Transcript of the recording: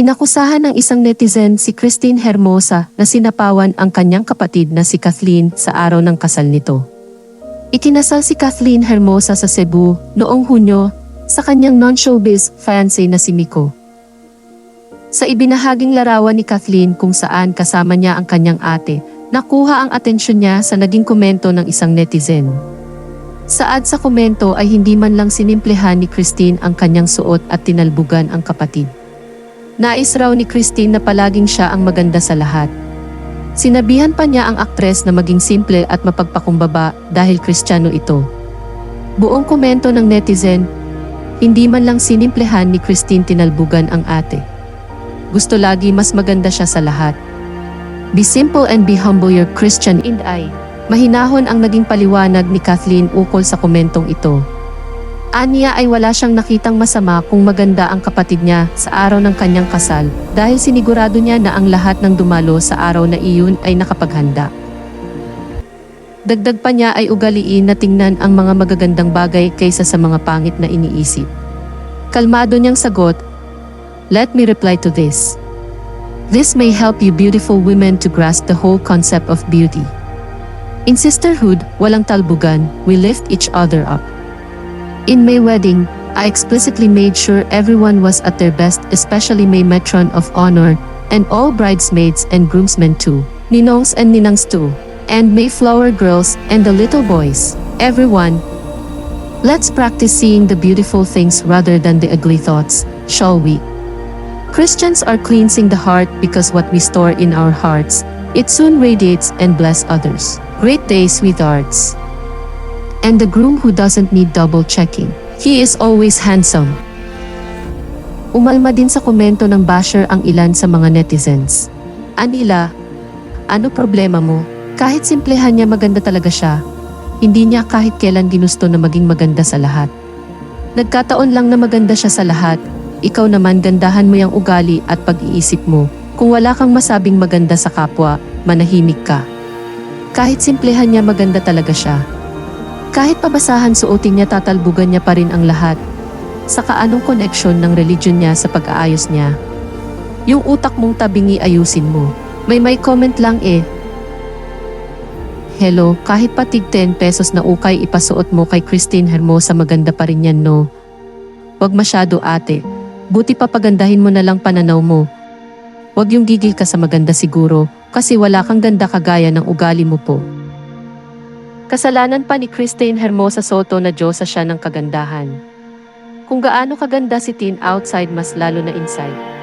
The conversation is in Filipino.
Inakusahan ng isang netizen si Christine Hermosa na sinapawan ang kanyang kapatid na si Kathleen sa araw ng kasal nito. Ikinasal si Kathleen Hermosa sa Cebu noong Hunyo sa kanyang non-showbiz fiancé na si Miko. Sa ibinahaging larawan ni Kathleen kung saan kasama niya ang kanyang ate, nakuha ang atensyon niya sa naging komento ng isang netizen. Saad sa komento ay hindi man lang sinimplehan ni Christine ang kanyang suot at tinalbugan ang kapatid. Nais raw ni Christine na palaging siya ang maganda sa lahat. Sinabihan pa niya ang aktres na maging simple at mapagpakumbaba dahil kristyano ito. Buong komento ng netizen, hindi man lang sinimplehan ni Christine tinalbugan ang ate. Gusto lagi mas maganda siya sa lahat. Be simple and be humble your Christian and I. Mahinahon ang naging paliwanag ni Kathleen ukol sa komentong ito. Aniya ay wala siyang nakitang masama kung maganda ang kapatid niya sa araw ng kanyang kasal dahil sinigurado niya na ang lahat ng dumalo sa araw na iyon ay nakapaghanda. Dagdag pa niya ay ugaliin na tingnan ang mga magagandang bagay kaysa sa mga pangit na iniisip. Kalmado niyang sagot, Let me reply to this. This may help you beautiful women to grasp the whole concept of beauty. In sisterhood, walang talbugan, we lift each other up. In my wedding, I explicitly made sure everyone was at their best, especially my matron of honor, and all bridesmaids and groomsmen too, ninongs and ninangs too, and Mayflower girls and the little boys, everyone. Let's practice seeing the beautiful things rather than the ugly thoughts, shall we? Christians are cleansing the heart because what we store in our hearts, it soon radiates and bless others. Great day, sweethearts. And the groom who doesn't need double checking. He is always handsome. Umalma din sa komento ng basher ang ilan sa mga netizens. Anila, ano problema mo? Kahit simplehan niya maganda talaga siya, hindi niya kahit kailan ginusto na maging maganda sa lahat. Nagkataon lang na maganda siya sa lahat, ikaw naman gandahan mo yung ugali at pag-iisip mo. Kung wala kang masabing maganda sa kapwa, manahimik ka. Kahit simplehan niya maganda talaga siya. Kahit pabasahan suotin niya tatalbugan niya pa rin ang lahat. Saka anong koneksyon ng religion niya sa pag-aayos niya? Yung utak mong tabingi ayusin mo. May may comment lang eh. Hello, kahit patig 10 pesos na ukay ipasuot mo kay Christine Hermosa maganda pa rin yan no. Wag masyado ate. Buti papagandahin mo na lang pananaw mo. Wag yung gigil ka sa maganda siguro, kasi wala kang ganda kagaya ng ugali mo po. Kasalanan pa ni Christine Hermosa Soto na Diyosa siya ng kagandahan. Kung gaano kaganda si Tin outside mas lalo na inside.